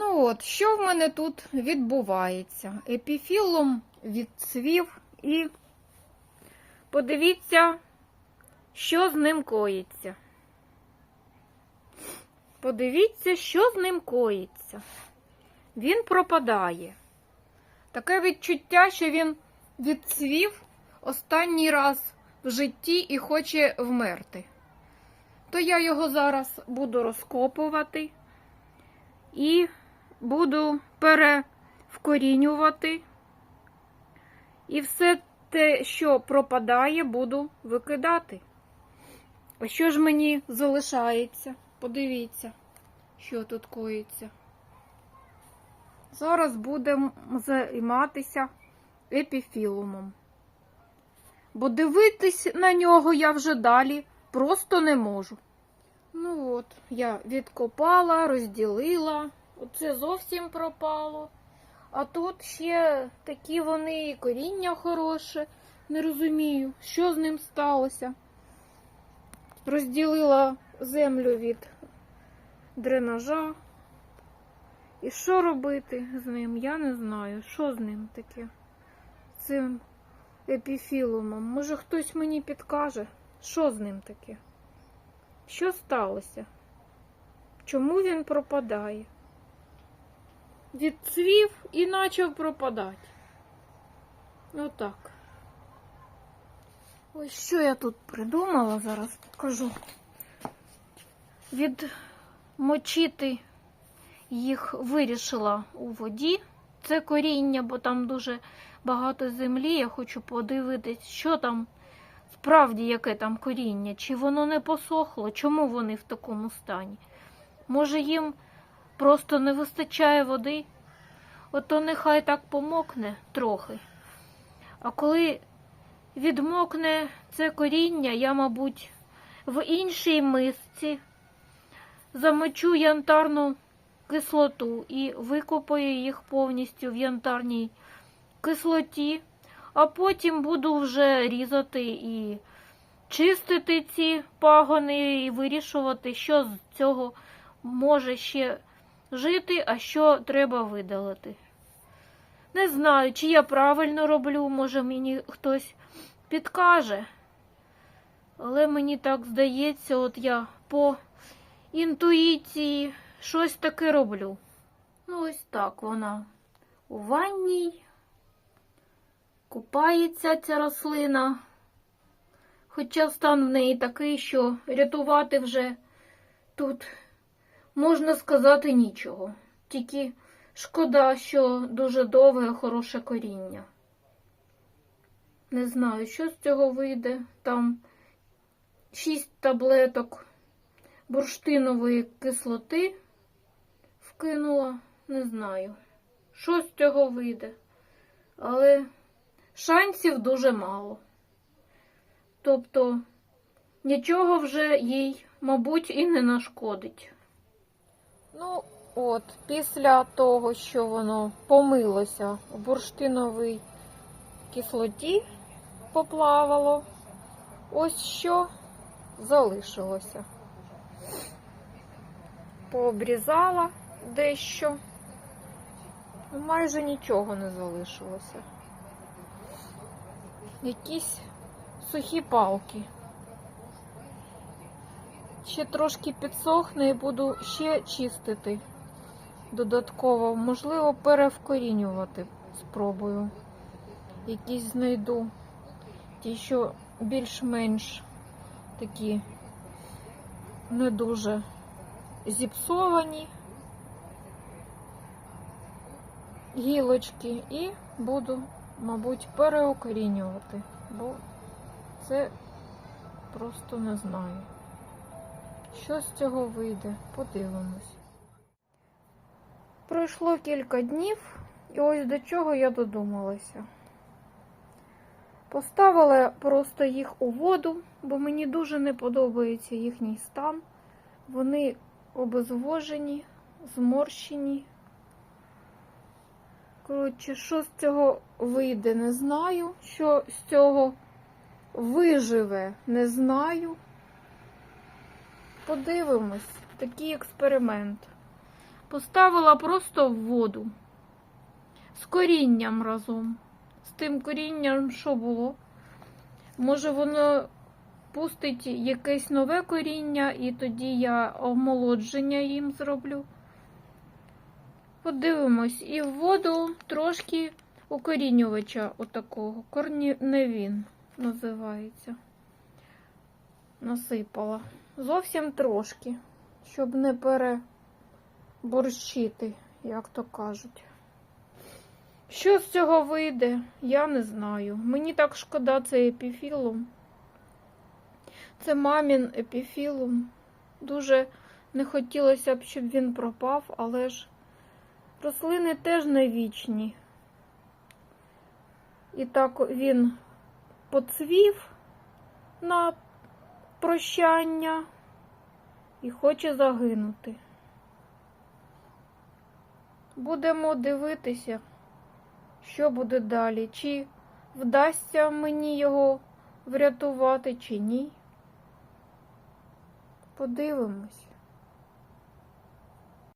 Ну от, що в мене тут відбувається? Епіфілом відцвів і подивіться, що з ним коїться. Подивіться, що з ним коїться. Він пропадає. Таке відчуття, що він відцвів останній раз в житті і хоче вмерти. То я його зараз буду розкопувати і буду перевкорінювати. І все те, що пропадає, буду викидати. А що ж мені залишається? Подивіться, що тут коїться. Зараз будемо займатися епіфілумом. Бо дивитись на нього я вже далі просто не можу. Ну от, я відкопала, розділила. Оце зовсім пропало. А тут ще такі вони і коріння хороше. Не розумію, що з ним сталося. Розділила землю від дренажа. І що робити з ним? Я не знаю. Що з ним таке? Цим епіфілумом. Може хтось мені підкаже, що з ним таке? Що сталося? Чому він пропадає? Відцвів і почав пропадати. Отак. Ось що я тут придумала, зараз покажу. Відмочити їх вирішила у воді. Це коріння, бо там дуже багато землі. Я хочу подивитись, що там справді яке там коріння, чи воно не посохло, чому вони в такому стані. Може, їм просто не вистачає води, ото нехай так помокне трохи. А коли відмокне це коріння, я, мабуть, в іншій мисці замочу янтарну кислоту і викопаю їх повністю в янтарній кислоті, а потім буду вже різати і чистити ці пагони і вирішувати, що з цього може ще жити, а що треба видалити. Не знаю, чи я правильно роблю, може мені хтось підкаже. Але мені так здається, от я по інтуїції щось таке роблю. Ну, ось так вона у ванній. Купається ця рослина. Хоча стан в неї такий, що рятувати вже тут, можна сказати, нічого. Тільки шкода, що дуже довге, хороше коріння. Не знаю, що з цього вийде. Там шість таблеток бурштинової кислоти вкинула, не знаю, що з цього вийде. Але шансів дуже мало. Тобто нічого вже їй, мабуть, і не нашкодить. Ну, от, після того, що воно помилося у бурштиновій кислоті поплавало, ось що залишилося. Пообрізала дещо, майже нічого не залишилося. Якісь сухі палки. Ще трошки підсохне і буду ще чистити додатково. Можливо, перевкорінювати спробую. Якісь знайду. Ті, що більш-менш такі не дуже зіпсовані гілочки і буду, мабуть, переукорінювати, бо це просто не знаю. Що з цього вийде, подивимось. Пройшло кілька днів, і ось до чого я додумалася. Поставила просто їх у воду, бо мені дуже не подобається їхній стан. Вони обезвожені, зморщені. Коротше, що з цього вийде, не знаю. Що з цього виживе, не знаю. Подивимось, такий експеримент. Поставила просто в воду. З корінням разом. З тим корінням, що було. Може, воно пустить якесь нове коріння, і тоді я омолодження їм зроблю. Подивимось. І в воду трошки укорінювача отакого. Корнівін називається. Насипала. Зовсім трошки, щоб не переборщити, як то кажуть. Що з цього вийде, я не знаю. Мені так шкода цей епіфілум. Це мамін епіфілум. Дуже не хотілося б, щоб він пропав, але ж рослини теж не вічні. І так він поцвів на прощання і хоче загинути. Будемо дивитися, що буде далі. Чи вдасться мені його врятувати, чи ні. Подивимось.